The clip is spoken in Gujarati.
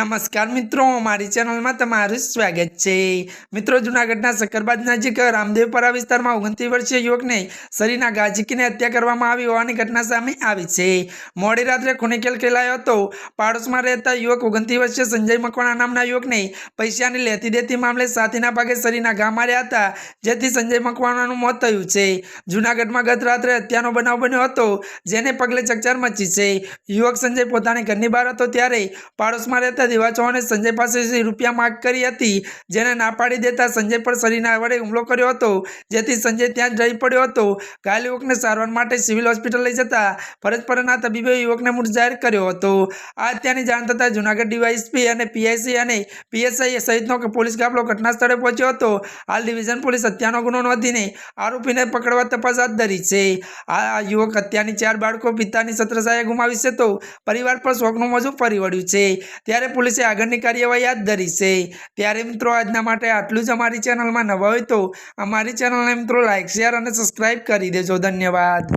નમસ્કાર મિત્રો, મારી ચેનલમાં તમારું સ્વાગત છે. મિત્રો, જૂનાગઢના સક્કરબાદ નજીક રામદેવપરા વિસ્તારમાં ઓગણત્રીસ વર્ષીય યુવકને શરીરના ઘા હત્યા કરવામાં આવી હોવાની ઘટના સામે આવી છે. મોડી રાત્રે ખૂનેકેલ ખેલાયો હતો. પાડોશમાં રહેતા યુવક ઓગણત્રીસ વર્ષીય સંજય મકવાણા નામના યુવકને પૈસાની લેતી દેતી મામલે સાથીના ભાગે શરીરના ઘા માર્યા હતા, જેથી સંજય મકવાણાનું મોત થયું છે. જૂનાગઢમાં ગત રાત્રે હત્યાનો બનાવ બન્યો હતો, જેને પગલે ચકચાર મચી છે. યુવક સંજય પોતાની ઘરની બહાર હતો ત્યારે પાડોશમાં રહેતા દેવા ચૌહાણે સંજય પાસેથી રૂપિયા માગ કરી હતી, જેને ના પાડી દેતા સંજય પર શરીરના વડે હુમલો કર્યો હતો, જેથી સંજય ત્યાં જ રહી પડ્યો હતો. ઘાયલ યુવકને સારવાર માટે સિવિલ હોસ્પિટલ લઈ જતા ફરજ પરના તબીબે યુવકને મૃત જાહેર કર્યો હતો. આ હત્યાની જાણ થતાં જૂનાગઢ ડીવાયએસપી અને પીઆઈસી અને પીએસઆઈ સહિતનો પોલીસ કાફલો ઘટના સ્થળે પહોંચ્યો હતો. હાલ ડિવિઝન પોલીસ હત્યાનો ગુનો નોંધીને આરોપીને પકડવા તપાસ હાથ ધરી છે. આ યુવક હત્યાની ચાર બાળકો પિતાની સત્રસાએ ગુમાવી છે તો પરિવાર પર શોકનું મોજું ફરી વળ્યું છે. ત્યારે પોલીસે આગળની કાર્યવાહી હાથ ધરી છે. ત્યારે મિત્રો, આજના માટે આટલું જ અમારી ચેનલમાં નવા હોય તો અમારી ચેનલને મિત્રો લાઇક શેર અને સબસ્ક્રાઈબ કરી દેજો. ધન્યવાદ.